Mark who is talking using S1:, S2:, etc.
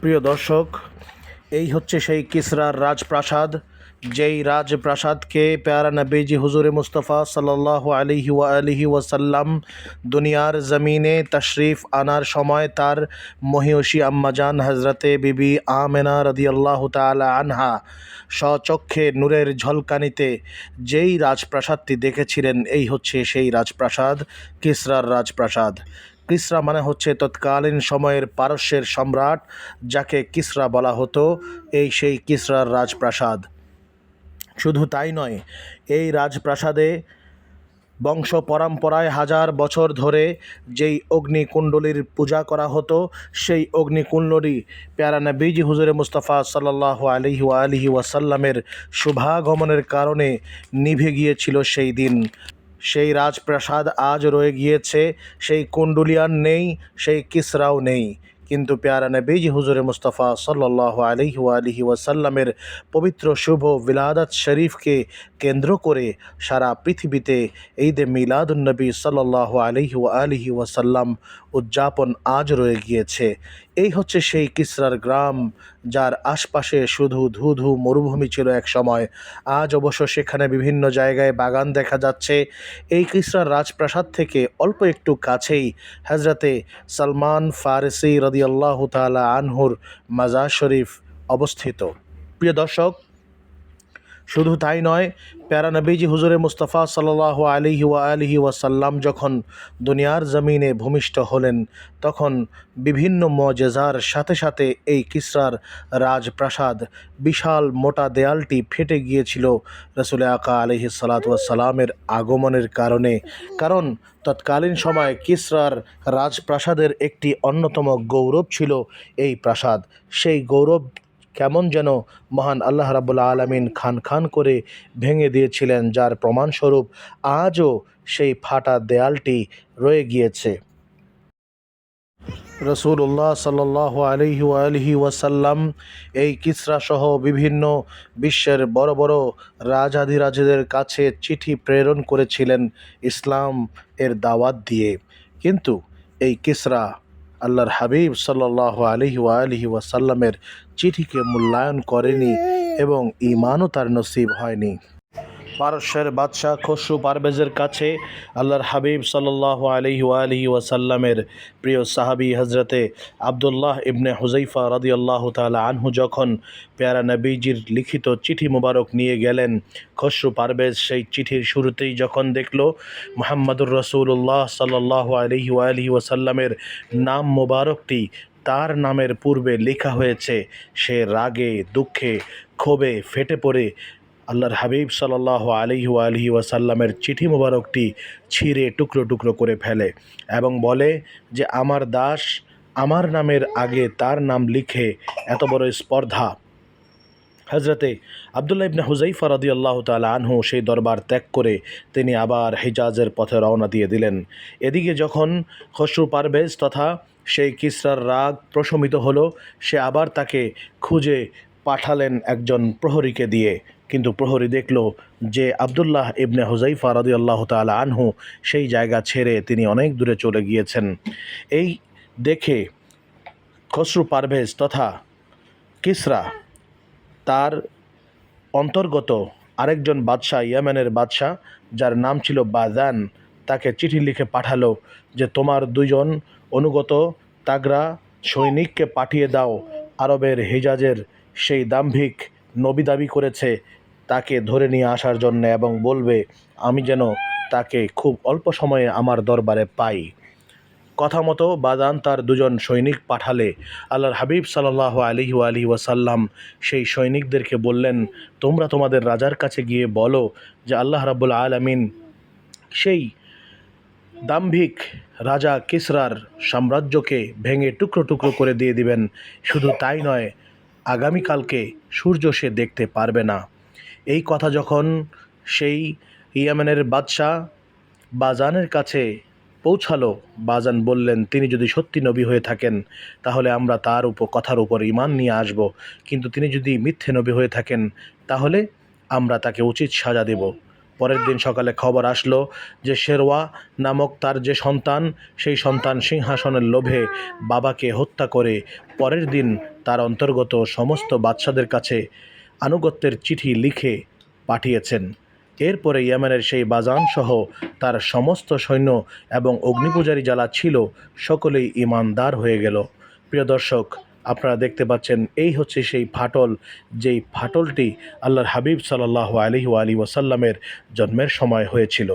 S1: প্রিয় দর্শক, এই হচ্ছে সেই কিসরার রাজপ্রাসাদ, যেই রাজপ্রাসাদকে প্যারা নবীজি হুজুরে মুস্তফা সাল্লাহ আলিহি আলিহি ওয়াসাল্লাম দুনিয়ার জমিনে তশরিফ আনার সময় তার মহিয়সী আম্মাজান হজরতে বিবি আমেনা রদিয়াল্লাহ তালা আনহা স্বচক্ষে নূরের ঝলকানিতে যেই রাজপ্রাসাদটি দেখেছিলেন, এই হচ্ছে সেই রাজপ্রাসাদ, কিসরার রাজপ্রাসাদ। কিসরা মানে হচ্ছে তৎকালীন সময়ের পারস্যের সম্রাট, যাকে কিসরা বলা হতো, এই সেই কিসরার রাজপ্রাসাদ। শুধু তাই নয়, এই রাজপ্রাসাদে বংশ পরম্পরায় হাজার বছর ধরে যেই অগ্নিকুণ্ডলীর পূজা করা হতো, সেই অগ্নিকুণ্ডলী প্যারা নবীজি হুজুরে মুস্তফা সাল্লাহ আলিহি আলিহি ওয়াসাল্লামের শুভাগমনের কারণে নিভে গিয়েছিল সেই দিন। সেই রাজপ্রাসাদ আজ রয়ে গিয়েছে সেই কুণ্ডুলিয়ান নেই সেই কিসরাও নেই। কিন্তু প্যারা নবীজি হুজুরে মুস্তফা সাল্লাহ আলিহি আলিহি ওয়াসাল্লামের পবিত্র শুভ বিলাদাত শরীফকে কেন্দ্র করে সারা পৃথিবীতে ঈদে মিলাদুন্নবী সাল্লাহ আলিহি আলিহি ওয়াসাল্লাম উদযাপন আজ রয়ে গিয়েছে। এই হচ্ছে সেই কিসরার গ্রাম যার আশপাশে শুধু ধু ধু মরুভূমি ছিল এক সময়। আজ অবশ্য সেখানে বিভিন্ন জায়গায় বাগান দেখা যাচ্ছে। এই কিসরার রাজপ্রাসাদ থেকে অল্প একটু কাছেই হজরতে সালমান ফারসি রদিয়াল্লাহ তালা আনহুর মাজার শরীফ অবস্থিত। প্রিয় দর্শক শুধু তাই নয় প্যারা নবীজি হুজুরে মুস্তফা সাল্লাহ আলিহি ওয়া আলিহি ওয়াসাল্লাম যখন দুনিয়ার জমিনে ভূমিষ্ঠ হলেন, তখন বিভিন্ন মজেজার সাথে সাথে এই কিসরার রাজপ্রাসাদ বিশাল মোটা দেয়ালটি ফেটে গিয়েছিল রসুল আকা আলহি সালাতামের আগমনের কারণে। কারণ তৎকালীন সময় কিসরার রাজপ্রাসাদের একটি অন্যতম গৌরব ছিল এই প্রাসাদ। সেই গৌরব কেমন যেন মহান আল্লাহ রাবুল্লা আলমিন খান খান করে ভেঙে দিয়েছিলেন, যার প্রমাণস্বরূপ আজও সেই ফাটা দেয়ালটি রয়ে গিয়েছে। রসুল্লাহ সাল্লাহ আলহি আলহি ওয়াসাল্লাম এই কিসরা সহ বিভিন্ন বিশ্বের বড় বড় রাজাধিরাজদের কাছে চিঠি প্রেরণ করেছিলেন ইসলাম এর দাওয়াত দিয়ে। কিন্তু এই কিসরা আল্লাহর হাবিব সাল্লাহ আলহি আলহি ওয়াসাল্লামের চিঠিকে মূল্যায়ন করেনি এবং ইমানও তার নসিব হয়নি। পারস্যের বাদশাহ খসরু পারভেজের কাছে আল্লাহর হাবিব সাল্লাহ আলহি আলহি ওয়াসাল্লামের প্রিয় সাহাবি হজরতে আবদুল্লাহ ইবনে হুজাইফা রদি আল্লাহ তালা আনহু যখন পেয়ারা নবীজির লিখিত চিঠি মুবারক নিয়ে গেলেন, খসরু পারভেজ সেই চিঠির শুরুতেই যখন দেখল, মোহাম্মদুর রসুল্লাহ সাল্লাহ আলহি আলহি ওয়াসাল্লামের নাম মুবারকটি তার নামের পূর্বে লেখা হয়েছে। সে রাগে, দুঃখে, ক্ষোভে ফেটে পড়ে আল্লাহর হাবিব সাল্লাহ আলিহি আলহি ওয়াসাল্লামের চিঠি মোবারকটি ছিঁড়ে টুকরো টুকরো করে ফেলে এবং বলে যে, আমার দাস আমার নামের আগে তার নাম লিখে এত বড় স্পর্ধা। হজরতে আবদুল্লাহ ইবনে হুজাইফা রদি আল্লাহ তালা আনহু সেই দরবার ত্যাগ করে তিনি আবার হিজাজের পথে রওনা দিয়ে দিলেন। এদিকে যখন খসরু পারভেজ তথা সেই কিসরার রাগ প্রশমিত হলো, সে আবার তাকে খুঁজে পাঠালেন একজন প্রহরীকে দিয়ে। কিন্তু প্রহরী দেখল যে আবদুল্লাহ ইবনে হুজাইফা রদি আল্লাহ তালা আনহু সেই জায়গা ছেড়ে তিনি অনেক দূরে চলে গিয়েছেন। এই দেখে খসরু পারভেজ তথা কিসরা তার অন্তর্গত আরেকজন বাদশাহ, ইয়েমেনের বাদশাহ, যার নাম ছিল বাজান তাকে চিঠি লিখে পাঠালো যে, তোমার দুজন অনুগত তাগরা সৈনিককে পাঠিয়ে দাও, আরবের হেজাজের সেই দাম্ভিক নবী দাবি করেছে তাকে ধরে নিয়ে আসার জন্য এবং বলবে, আমি যেন তাকে খুব অল্প সময়ে আমার দরবারে পাই। কথা মতো বাদান তার দুজন সৈনিক পাঠালে। আল্লাহর হাবিব সাল্লাহ আলিহি আলি ওয়াসাল্লাম সেই সৈনিকদেরকে বললেন, তোমরা তোমাদের রাজার কাছে গিয়ে বলো যে আল্লাহ রাবুল আলমিন সেই দাম্ভিক রাজা কিসরার সাম্রাজ্যকে ভেঙে টুকরো টুকরো করে দিয়ে দিবেন। শুধু তাই নয় আগামীকালকে সূর্য সে দেখতে পারবে না। এই কথা যখন সেই ইয়ামেনের বাদশাহ বাজানের কাছে পৌঁছালো, বাজান বললেন, তিনি যদি সত্যি নবী হয়ে থাকেন, তাহলে আমরা তার উপর, কথার উপর ইমান নিয়ে আসব। কিন্তু তিনি যদি মিথ্যে নবী হয়ে থাকেন, তাহলে আমরা তাকে উচিত সাজা দেব। পরের দিন সকালে খবর আসলো যে শেরওয়া নামক তার যে সন্তান, সেই সন্তান সিংহাসনের লোভে বাবাকে হত্যা করে পরের দিন তার অন্তর্গত সমস্ত বাদশাদের কাছে আনুগত্যের চিঠি লিখে পাঠিয়েছেন। এরপরে ইয়েমেনের সেই বাজান সহ তার সমস্ত সৈন্য এবং অগ্নিপূজারী যারা ছিল, সকলেই ইমানদার হয়ে গেল। প্রিয় দর্শক আপনারা দেখতে পাচ্ছেন, এই হচ্ছে সেই ফাটল, যেই ফাটলটি আল্লাহর হাবিব সাল্লাহ আলহি আলী ওয়াসাল্লামের জন্মের সময় হয়েছিল।